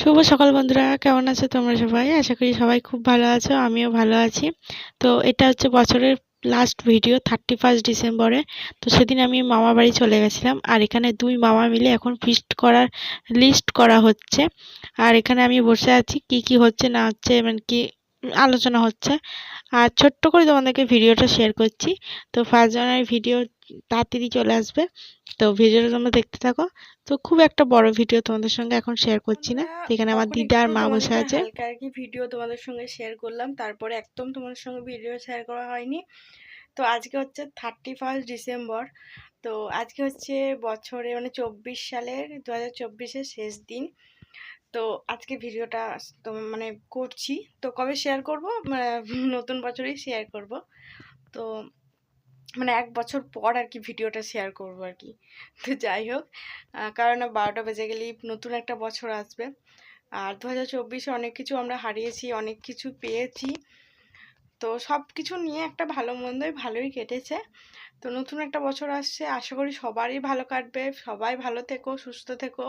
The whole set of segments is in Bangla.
শুভ সকাল বন্ধুরা, কেমন আছো তোমরা সবাই? আশা করি সবাই খুব ভালো আছো, আমিও ভালো আছি। তো এটা হচ্ছে বছরের লাস্ট ভিডিও থার্টি ফার্স্ট ডিসেম্বরে। তো সেদিন আমি মামা বাড়ি চলে গেছিলাম, আর এখানে দুই মামা মিলে এখন ফিস্ট করার লিস্ট করা হচ্ছে। আর এখানে আমি বসে আছি, কি কি হচ্ছে, না হচ্ছে মানে কি আলোচনা হচ্ছে। আর ছোট্ট করে তোমাদেরকে ভিডিওটা শেয়ার করছি। তো ফার্স্ট জানুয়ারি ভিডিও তাড়াতাড়ি চলে আসবে। তো ভিডিওটা তোমরা দেখতে থাকো। তো খুব একটা বড় ভিডিও তোমাদের সঙ্গে এখন শেয়ার করছি না। এখানে আমার দিদা আর মা বসে আছে। হালকা আর কি ভিডিও তোমাদের সঙ্গে শেয়ার করলাম। তারপরে একদম তোমাদের সঙ্গে ভিডিও শেয়ার করা হয়নি। তো আজকে হচ্ছে থার্টি ফার্স্ট ডিসেম্বর তো আজকে হচ্ছে বছরে মানে চব্বিশ সালের দু হাজার চব্বিশের শেষ দিন। তো আজকে ভিডিওটা তো মানে করছি। তো কবে শেয়ার করব? মানে নতুন বছরেই শেয়ার করব। তো মানে এক বছর পর আর কি ভিডিওটা শেয়ার করব আর কি তো যাই হোক কারণ বারোটা বেজে গেলেই নতুন একটা বছর আসবে। আর দু হাজার চব্বিশে অনেক কিছু আমরা হারিয়েছি, অনেক কিছু পেয়েছি। তো সব কিছু নিয়ে একটা ভালো মন্দই ভালোই কেটেছে। তো নতুন একটা বছর আসছে। আশা করি সবারই ভালো কাটবে। সবাই ভালো থেকো, সুস্থ থেকো।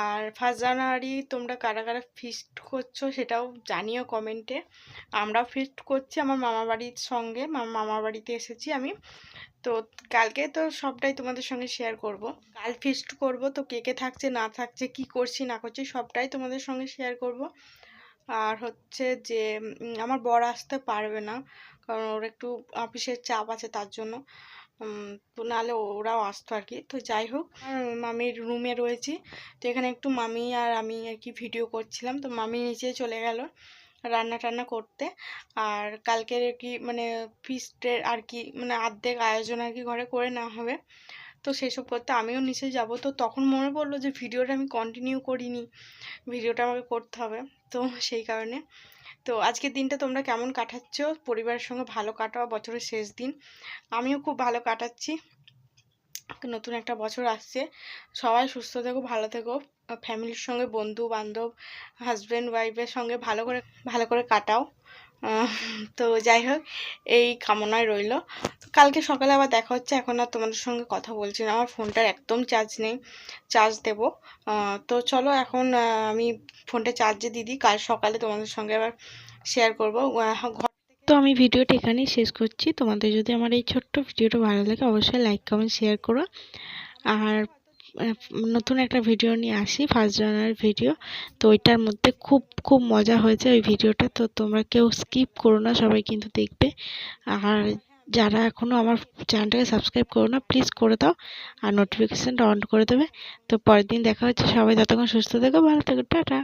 আর ফার্স্ট জানুয়ারি তোমরা কারা কারা ফিস্ট করছ সেটাও জানিও কমেন্টে আমরাও ফিস্ট করছি আমার মামা বাড়ির সঙ্গে। মামা বাড়িতে এসেছি আমি। তো কালকে তো সবটাই তোমাদের সঙ্গে শেয়ার করব। কাল ফিস্ট করব তো কে কে থাকছে, না থাকছে, কি করছি, না করছি সবটাই তোমাদের সঙ্গে শেয়ার করব। আর হচ্ছে যে আমার বর আসতে পারবে না। কারণ ওর একটু অফিসের চাপ আছে তার জন্য। নাহলে ওরাও আসতো আর কি। তো যাই হোক মামির রুমে রয়েছি। তো এখানে একটু মামি আর আমি আর কি ভিডিও করছিলাম। তো মামি নিচে চলে গেল রান্না টান্না করতে। আর কালকের কি মানে ফিস্টের আর কি মানে অর্ধেক আয়োজন আর কি ঘরে করে নেওয়া হবে। তো সেসব করতে আমিও নিচে যাব। তো তখন মনে পড়ল যে ভিডিওটা আমি কন্টিনিউ করিনি। ভিডিওটা আমাকে করতে হবে। তো সেই কারণে। তো আজকের দিনটা তোমরা কেমন কাটাচ্ছ? পরিবারের সঙ্গে ভালো কাটাও বছরের শেষ দিন। আমিও খুব ভালো কাটাচ্ছি। নতুন একটা বছর আসছে। সবাই সুস্থ থেকো, ভালো থেকো। ফ্যামিলির সঙ্গে বন্ধু বান্ধব হাজব্যান্ড ওয়াইফের সঙ্গে ভালো করে ভালো করে কাটাও। তো যাই হোক, এই কামনায় রইল। তো কালকে সকালে আবার দেখা হচ্ছে, এখন আর তোমাদের সঙ্গে কথা বলছি না। আমার ফোনটার একদম চার্জ নেই চার্জ দেব। তো চলো এখন আমি ফোনটা চার্জে দিয়ে দিই। কাল সকালে তোমাদের সঙ্গে আবার শেয়ার করব। ঘর তো আমি ভিডিওটা এখানেই শেষ করছি। তোমাদের যদি আমার এই ছোট্ট ভিডিওটা ভালো লাগে, অবশ্যই লাইক কমেন্ট শেয়ার করো। আর নতুন একটা ভিডিও নিয়ে আসি ফার্স্ট জানুয়ারির ভিডিও তো ওইটার মধ্যে খুব খুব মজা হয়েছে ওই ভিডিওটা তো তোমরা কেউ স্কিপ করো না, সবাই কিন্তু দেখবে। আর যারা এখনও আমার চ্যানেলটাকে সাবস্ক্রাইব করো না প্লিজ করে দাও। আর নোটিফিকেশানটা অন করে দেবে। তো পরের দিন দেখা হচ্ছে। সবাই যতক্ষণ সুস্থ থেকো, ভালো থেকো, টাটা।